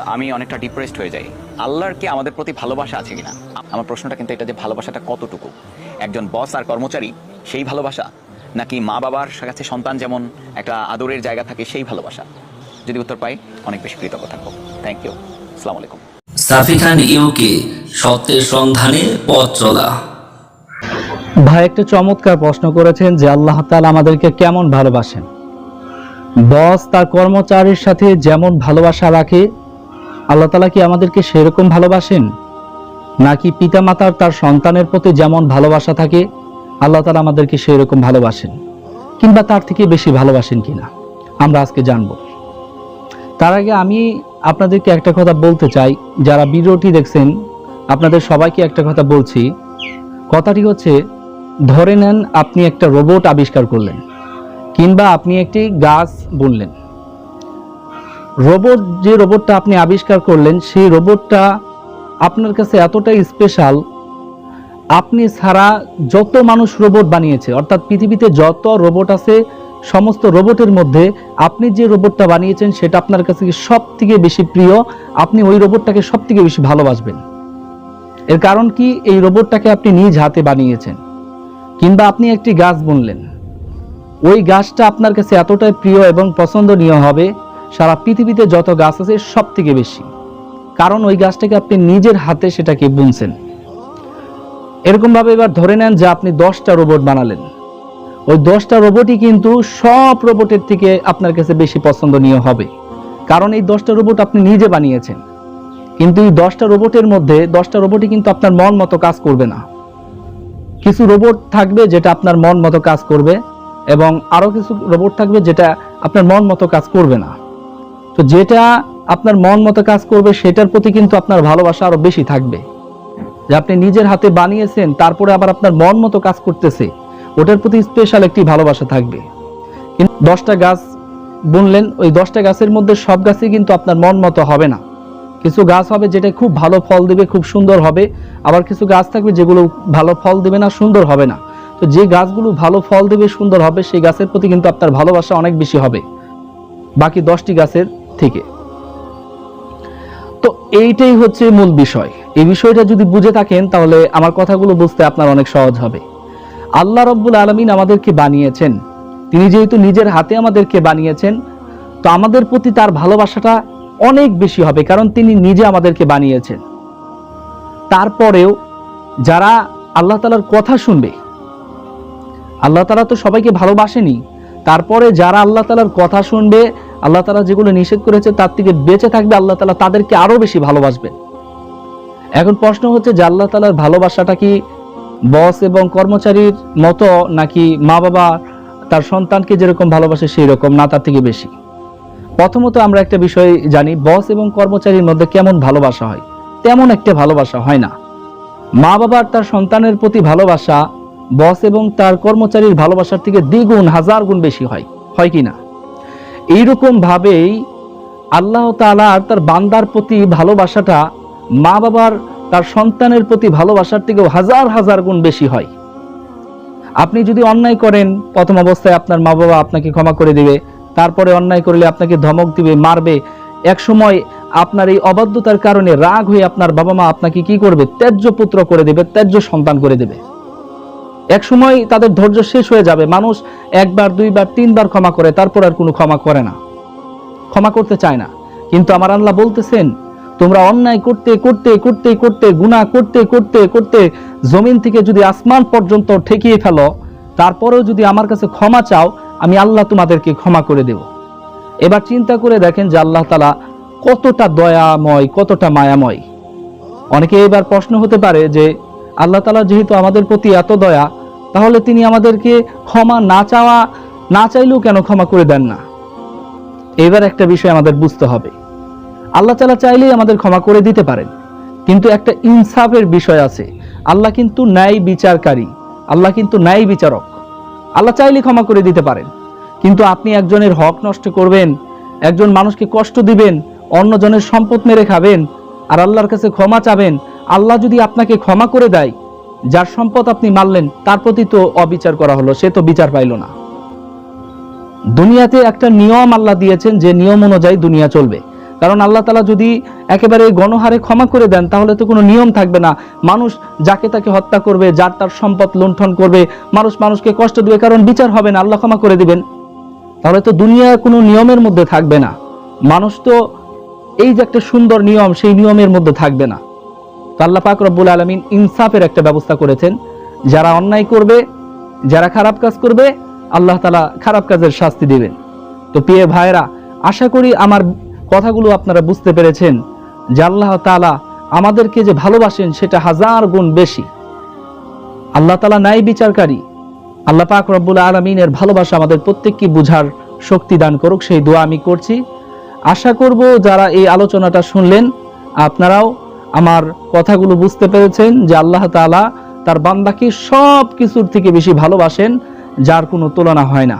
আমি অনেকটা ডিপ্রেসড হয়ে যাই। আল্লাহর কি আমাদের প্রতি ভালোবাসা আছে কিনা? আমার প্রশ্নটা কিন্তু এটা যে ভালোবাসাটা কতটুকু? একজন বস আর কর্মচারী সেই ভালোবাসা? নাকি মা বাবার কাছে সন্তান যেমন একটা আদরের জায়গা থাকে সেই ভালোবাসা? যদি উত্তর পাই অনেক বেশি কৃতজ্ঞ থাকব। থ্যাংক ইউ আসসালামু আলাইকুম সাফি খান ইউকে সত্যের সন্ধানে পথ চলা। ভাই একটা চমৎকার প্রশ্ন করেছেন যে আল্লাহ তাআলা আমাদেরকে কেমন ভালোবাসেন? বস তার কর্মচারীর সাথে যেমন ভালোবাসা রাখে আল্লাহ তালা কি আমাদেরকে সেরকম ভালোবাসেন? নাকি পিতামাতার তার সন্তানের প্রতি যেমন ভালোবাসা থাকে, আল্লাহ তাআলা আমাদেরকে সেরকম ভালোবাসেন? কিংবা তার থেকে বেশি ভালোবাসেন কিনা? আমরা আজকে জানব। তার আগে আমি আপনাদেরকে একটা কথা বলতে চাই। যারা ভিডিওটি দেখছেন, আপনাদের সবাইকে একটা কথা বলছি। কথাটি হচ্ছে, ধরে নেন আপনি একটা রোবট আবিষ্কার করলেন, কিংবা আপনি একটি গাছ বুনলেন। রোবট যে রোবটটা আপনি আবিষ্কার করলেন, সেই রোবটটা আপনার কাছে এতটাই স্পেশাল আপনি ছাড়া যত মানুষ রোবট বানিয়েছে, অর্থাৎ পৃথিবীতে যত রোবট আছে, সমস্ত রোবটের মধ্যে আপনি যে রোবটটা বানিয়েছেন, সেটা আপনার কাছে সব থেকে বেশি প্রিয়? আপনি ওই রোবটটাকে সব থেকে বেশি ভালোবাসবেন। এর কারণ কি? এই রোবটটাকে আপনি নিজ হাতে বানিয়েছেন, কিংবা আপনি একটি গাছ বুনলেন। ওই গাছটা আপনার কাছে এতটাই প্রিয় এবং পছন্দনীয় হবে সারা পৃথিবীতে যত গাছ আছে সব থেকে বেশি। কারণ ওই গাছটাকে আপনি নিজের হাতে সেটাকে বুনছেন। এরকম ভাবে এবার ধরে নেন যে আপনি দশটা রোবট বানালেন। ওই দশটা রোবটই কিন্তু সব রোবটের থেকে আপনার কাছে বেশি পছন্দনীয় হবে। কারণ এই দশটা রোবট আপনি নিজে বানিয়েছেন। কিন্তু এই দশটা রোবটের মধ্যে দশটা রোবটই কিন্তু আপনার মন মতো কাজ করবে না। কিছু রোবট থাকবে যেটা আপনার মন মতো কাজ করবে এবং আরও কিছু রোবট থাকবে যেটা আপনার মন মতো কাজ করবে না। তো যেটা আপনার মন মতো কাজ করবে, সেটার প্রতি কিন্তু আপনার ভালোবাসা আরও বেশি থাকবে। যে আপনি নিজের হাতে বানিয়েছেন, তারপরে আবার আপনার মন মতো কাজ করতেছে, ওটার প্রতি স্পেশাল একটি ভালোবাসা থাকবে। কিন্তু দশটা গাছ বুনলেন, ওই দশটা গাছের মধ্যে সব গাছই কিন্তু আপনার মন মতো হবে না। কিছু গাছ হবে যেটা খুব ভালো ফল দেবে, খুব সুন্দর হবে। আবার কিছু গাছ থাকবে যেগুলো ভালো ফল দেবে না, সুন্দর হবে না। তো যে গাছগুলো ভালো ফল দেবে, সুন্দর হবে, সেই গাছের প্রতি কিন্তু আপনার ভালোবাসা অনেক বেশি হবে। বাকি দশটি গাছের থেকে। তো এইটাই হচ্ছে মূল বিষয়। এই বিষয়টা যদি বুঝে থাকেন, তাহলে আমার কথাগুলো বুঝতে আপনার অনেক সহজ হবে। আল্লাহ রব্বুল আলমিন আমাদেরকে বানিয়েছেন। তিনি যেহেতু নিজের হাতে আমাদেরকে বানিয়েছেন, তো আমাদের প্রতি তার ভালোবাসাটা অনেক বেশি হবে, কারণ তিনি নিজে আমাদেরকে বানিয়েছেন। তারপরেও যারা আল্লাহ তালার কথা শুনবে, আল্লাহ তালা তো সবাইকে ভালোবাসেনি, তারপরে যারা আল্লাহ তালার কথা শুনবে আল্লাহ তালা যেগুলো নিষেধ করেছে তার থেকে বেঁচে থাকবে, আল্লাহ তালা তাদেরকে আরও বেশি ভালোবাসবেন। এখন প্রশ্ন হচ্ছে যে আল্লাহ তালার ভালোবাসাটা কি বস এবং কর্মচারীর মতো নাকি মা বাবা তার সন্তানকে যেরকম ভালোবাসে সেই রকম না তার থেকে বেশি? প্রথমত আমরা একটা বিষয় জানি, বস এবং কর্মচারীর মধ্যে কেমন ভালোবাসা হয়? তেমন একটা ভালোবাসা হয় না। মা বাবার তার সন্তানের প্রতি ভালোবাসা বস এবং তার কর্মচারীর ভালোবাসার থেকে দ্বিগুণ, হাজার গুণ বেশি হয়। হয় কি না? এইরকম ভাবেই আল্লাহ তাআলার তার বান্দার প্রতি ভালোবাসাটা মা বাবার, তার সন্তানের প্রতি ভালোবাসার থেকেও হাজার হাজার গুণ বেশি হয়। আপনি যদি অন্যায় করেন, প্রথম অবস্থায় আপনার মা বাবা আপনাকে ক্ষমা করে দিবে, তারপরে অন্যায় করলে আপনাকে ধমক দিবে, মারবে। এক সময় আপনার এই অবাধ্যতার কারণে রাগ হয়ে আপনার বাবা মা আপনাকে কি করবে? ত্যায্য পুত্র করে দেবে, ত্যায্য সন্তান করে দেবে। এক সময় তাদের ধৈর্য শেষ হয়ে যাবে। মানুষ একবার, দুইবার, তিনবার ক্ষমা করে, তারপর আর কোনো ক্ষমা করে না। ক্ষমা করতে চায় না। কিন্তু আমার আল্লাহ বলতেছেন, তোমরা অন্যায় করতে করতে করতে করতে, গুনাহ করতে করতে করতে জমিন থেকে যদি আসমান পর্যন্ত ঠেকিয়ে ফেলো, তারপরেও যদি আমার কাছে ক্ষমা চাও, আমি আল্লাহ তোমাদেরকে ক্ষমা করে দেব। এবার চিন্তা করে দেখেন যে আল্লাহ তালা কতটা দয়াময়, কতটা মায়াময়। অনেকে এবার প্রশ্ন হতে পারে যে আল্লাহ তালা যেহেতু আমাদের প্রতি এত দয়া, তাহলে তিনি আমাদেরকে ক্ষমা না চাওয়া, না চাইলেও কেন ক্ষমা করে দেন না? এবার একটা বিষয় আমাদের বুঝতে হবে। আল্লাহ তালা চাইলেই আমাদের ক্ষমা করে দিতে পারেন, কিন্তু একটা ইনসাফের বিষয় আছে। আল্লাহ কিন্তু ন্যায় বিচারকারী, আল্লাহ কিন্তু ন্যায় বিচারক। আল্লাহ চাইলে ক্ষমা করে দিতে পারেন, কিন্তু আপনি একজনের হক নষ্ট করবেন, একজন মানুষকে কষ্ট দিবেন, অন্যজনের সম্পদ মেরে খাবেন, আর আল্লাহর কাছে ক্ষমা চাবেন আল্লাহ যদি আপনাকে ক্ষমা করে দেয়, যার সম্পদ আপনি মারলেন, তার প্রতি তো অবিচার করা হলো, সে তো বিচার পাইল না। দুনিয়াতে একটা নিয়ম আল্লাহ দিয়েছেন যে নিয়ম অনুযায়ী দুনিয়া চলবে। কারণ আল্লাহ তালা যদি একেবারে গণহারে ক্ষমা করে দেন, তাহলে তো কোনো নিয়ম থাকবে না। মানুষ যাকে তাকে হত্যা করবে, যার তার সম্পদ লুণ্ঠন করবে, মানুষ মানুষকে কষ্ট দিবে, কারণ বিচার হবে না, আল্লাহ ক্ষমা করে দিবেন। তাহলে তো দুনিয়া কোনো নিয়মের মধ্যে থাকবে না। মানুষ তো এই যে একটা সুন্দর নিয়ম, সেই নিয়মের মধ্যে থাকবে না। আল্লাহ পাক রব্বুল আলমিন ইনসাফের একটা ব্যবস্থা করেছেন। যারা অন্যায় করবে, যারা খারাপ কাজ করবে, আল্লাহ তালা খারাপ কাজের শাস্তি দিবেন। তো প্রিয় ভাইরা আশা করি আমার কথাগুলো আপনারা বুঝতে পেরেছেন যে আল্লাহ তালা আমাদেরকে যে ভালোবাসেন সেটা হাজার গুণ বেশি। আল্লাহ তালা নাই বিচারকারী। আল্লাহ পাক রব্বুল আলমিনের ভালোবাসা আমাদের প্রত্যেককে বুঝার শক্তি দান করুক, সেই দোয়া আমি করছি। আশা করব যারা এই আলোচনাটা শুনলেন, আপনারাও আমার কথাগুলো বুঝতে পেরেছেন যে আল্লাহ তালা তার বান্দাকে সব কিছুর থেকে বেশি ভালোবাসেন, যার কোনো তুলনা হয় না।